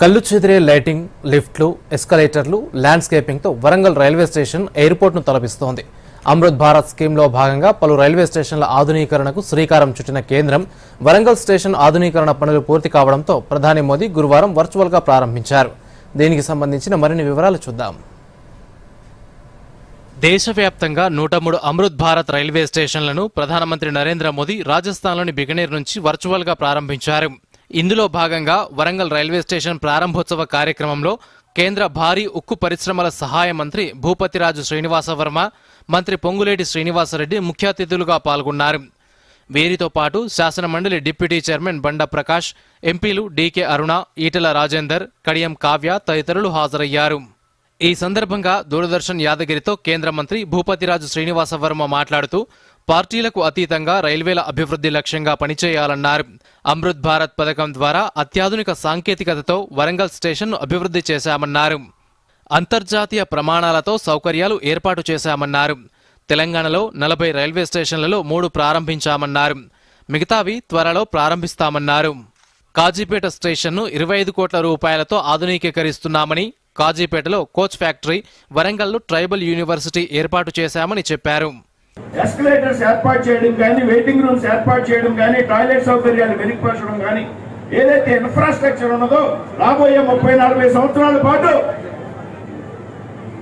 కళ్ళు చెదిరే లైటింగ్ లిఫ్ట్లు ఎస్కలేటర్లు ల్యాండ్స్కేపింగ్తో వరంగల్ రైల్వే స్టేషన్ ఎయిర్పోర్ట్ను తలపిస్తోంది. అమృత్ భారత్ స్కీమ్లో భాగంగా పలు రైల్వే స్టేషన్ల ఆధునీకరణకు శ్రీకారం చుట్టిన కేంద్రం వరంగల్ స్టేషన్ ఆధునీకరణ పనులు పూర్తి కావడంతో ప్రధాని మోదీ గురువారం వర్చువల్గా ప్రారంభించారు. దీనికి సంబంధించిన మరిన్ని వివరాలు చూద్దాం. దేశవ్యాప్తంగా నూట మూడు అమృత్ భారత్ రైల్వే స్టేషన్లను ప్రధానమంత్రి నరేంద్ర మోదీ రాజస్థాన్లోని బికనేర్ నుంచి వర్చువల్గా ప్రారంభించారు. ఇందులో భాగంగా వరంగల్ రైల్వే స్టేషన్ ప్రారంభోత్సవ కార్యక్రమంలో కేంద్ర భారీ ఉక్కు పరిశ్రమల సహాయ మంత్రి భూపతిరాజు శ్రీనివాస వర్మ మంత్రి పొంగులేటి శ్రీనివాసరెడ్డి ముఖ్య అతిథులుగా పాల్గొన్నారు. వీరితో పాటు శాసనమండలి డిప్యూటీ చైర్మన్ బండ ప్రకాష్ ఎంపీలు డీకే అరుణ ఈటెల రాజేందర్ కడియం కావ్య తదితరులు హాజరయ్యారు. ఈ సందర్భంగా దూరదర్శన్ యాదగిరితో కేంద్ర మంత్రి భూపతిరాజు శ్రీనివాస వర్మ మాట్లాడుతూ పార్టీలకు అతీతంగా రైల్వేల అభివృద్ధి లక్ష్యంగా పనిచేయాలన్నారు. అమృత్ భారత్ పథకం ద్వారా అత్యాధునిక సాంకేతికతతో వరంగల్ స్టేషన్ను అభివృద్ధి చేశామన్నారు. అంతర్జాతీయ ప్రమాణాలతో సౌకర్యాలు ఏర్పాటు చేశామన్నారు. తెలంగాణలో నలభై రైల్వే స్టేషన్లలో మూడు ప్రారంభించామన్నారు. మిగతావి త్వరలో ప్రారంభిస్తామన్నారు. కాజీపేట స్టేషన్ను ఇరవై ఐదు కోట్ల రూపాయలతో ఆధునీకీకరిస్తున్నామని కాజీపేటలో కోచ్ ఫ్యాక్టరీ వరంగల్లో ట్రైబల్ యూనివర్సిటీ ఏర్పాటు చేశామని చెప్పారు. ఎస్కలేటర్స్ ఏర్పాటు చేయడం కానీ వెయిటింగ్ రూమ్స్ ఏర్పాటు చేయడం కానీ టాయిలెట్ సౌకర్యాలు మెరుగుపరచడం కానీ ఏదైతే ఇన్ఫ్రాస్ట్రక్చర్ ఉన్నదో రాబోయే ముప్పై నలభై సంవత్సరాల పాటు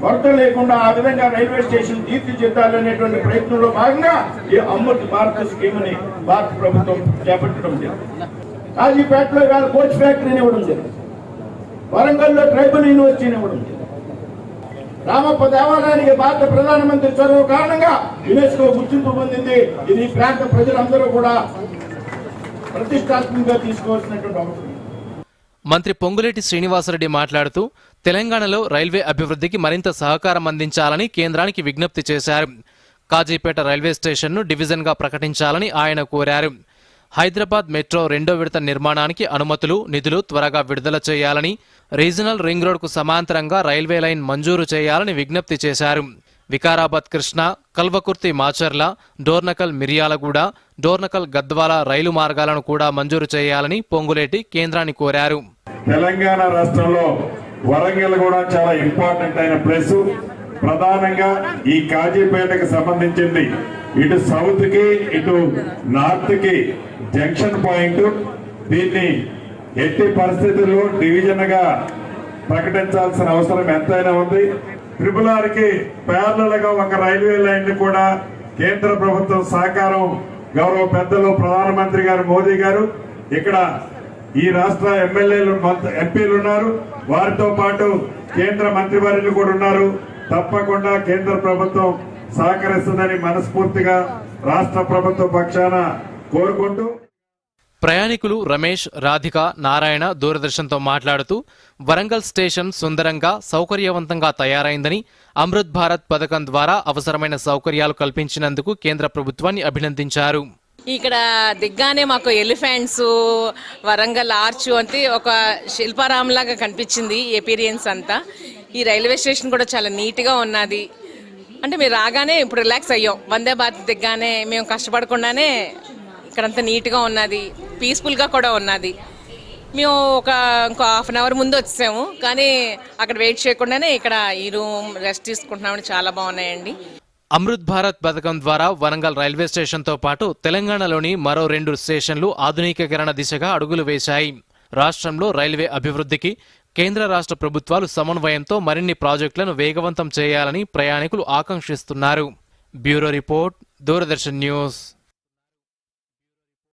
కొరత లేకుండా ఆ విధంగా రైల్వే స్టేషన్ తీర్చిదిద్దాలనేటువంటి ప్రయత్నంలో భాగంగా ఈ అమృత్ భారత్ స్కీమ్ని భారత ప్రభుత్వం చేపట్టడం జరిగింది. కాజీపేటలో ఇవాళ కోచ్ ఫ్యాక్టరీని ఇవ్వడం జరిగింది. వరంగల్లో ట్రైబల్ యూనివర్సిటీని ఇవ్వడం జరిగింది. రామప్ప దేవాలయానికి భారత ప్రధానమంత్రి చొరవ కారణంగా యునెస్కో గుర్తింపు పొందింది. ఇది ప్రాంత ప్రజలందరూ కూడా ప్రతిష్టాత్మకంగా తీసుకోవాల్సినటువంటి అవసరం. మంత్రి పొంగులేటి శ్రీనివాసరెడ్డి మాట్లాడుతూ తెలంగాణలో రైల్వే అభివృద్ధికి మరింత సహకారం అందించాలని కేంద్రానికి విజ్ఞప్తి చేశారు. కాజీపేట రైల్వే స్టేషన్ను డివిజన్గా ప్రకటించాలని ఆయన కోరారు. హైదరాబాద్ మెట్రో రెండో విడత నిర్మాణానికి అనుమతులు నిధులు త్వరగా విడుదల చేయాలని రీజనల్ రింగ్ రోడ్కు సమాంతరంగా రైల్వే లైన్ మంజూరు చేయాలని విజ్ఞప్తి చేశారు. వికారాబాద్ కృష్ణ కల్వకుర్తి మాచర్ల డోర్నకల్ మిర్యాలగూడ డోర్నకల్ గద్వాల రైలు మార్గాలను కూడా మంజూరు చేయాలని పొంగులేటి కేంద్రాన్ని కోరారు. తెలంగాణ రాష్ట్రంలో వరంగల్ కూడా చాలా ఇంపార్టెంట్ అయిన ప్లేస్. ప్రధానంగా ఈ కాజీపేటకు సంబంధించింది. ఇటు సౌత్కి ఇటు నార్త్కి జంక్షన్ పాయింట్. దీన్ని ఎట్టి పరిస్థితుల్లో డివిజన్గా ప్రకటించాల్సిన అవసరం ఎంతైనా ఉంది. ట్రిపుల్ ఆర్కి ఒక రైల్వే లైన్ని కూడా కేంద్ర ప్రభుత్వం సహకారం గౌరవ పెద్దలు ప్రధానమంత్రి గారు మోదీ గారు. ఇక్కడ ఈ రాష్ట్ర ఎమ్మెల్యేలు మంత్రి- ఎంపీలు ఉన్నారు. వారితో పాటు కేంద్ర మంత్రివర్యులు కూడా ఉన్నారు. తప్పకుండా కేంద్ర ప్రభుత్వం సహకరిస్తుందని మనస్ఫూర్తిగా రాష్ట్ర ప్రభుత్వ పక్షాన కోరుకుంటూ ప్రయాణికులు రమేష్ రాధిక నారాయణ దూరదర్శన్తో మాట్లాడుతూ వరంగల్ స్టేషన్ సుందరంగా సౌకర్యవంతంగా తయారైందని అమృత్ భారత్ పథకం ద్వారా అవసరమైన సౌకర్యాలు కల్పించినందుకు కేంద్ర ప్రభుత్వాన్ని అభినందించారు. ఇక్కడ దిగ్గానే మాకు ఎలిఫెంట్స్ వరంగల్ ఆర్చ్ అంటే ఒక శిల్పారాం లాగా కనిపించింది ఎపీరియన్స్ అంతా. ఈ రైల్వే స్టేషన్ కూడా చాలా నీట్గా ఉన్నది. అంటే మీరు రాగానే ఇప్పుడు రిలాక్స్ అయ్యాం. వందే భారత్ దిగ్గానే మేము కష్టపడకుండానే ఇక్కడంతా నీట్గా ఉన్నది. పీస్ఫుల్గా కూడా ఉన్నది. మేము ఒక ఇంకో హాఫ్ అన్ అవర్ ముందు వచ్చాము. కానీ అక్కడ వెయిట్ చేయకుండానే ఇక్కడ ఈ రూమ్ రెస్ట్ తీసుకుంటున్నామని చాలా బాగున్నాయండి. అమృత్ భారత్ పథకం ద్వారా వరంగల్ రైల్వే స్టేషన్తో పాటు తెలంగాణలోని మరో రెండు స్టేషన్లు ఆధునికీకరణ దిశగా అడుగులు వేశాయి. రాష్ట్రంలో రైల్వే అభివృద్ధికి కేంద్ర రాష్ట్ర ప్రభుత్వాలు సమన్వయంతో మరిన్ని ప్రాజెక్టులను వేగవంతం చేయాలని ప్రయాణికులు ఆకాంక్షిస్తున్నారు. Bureau report Doordarshan news.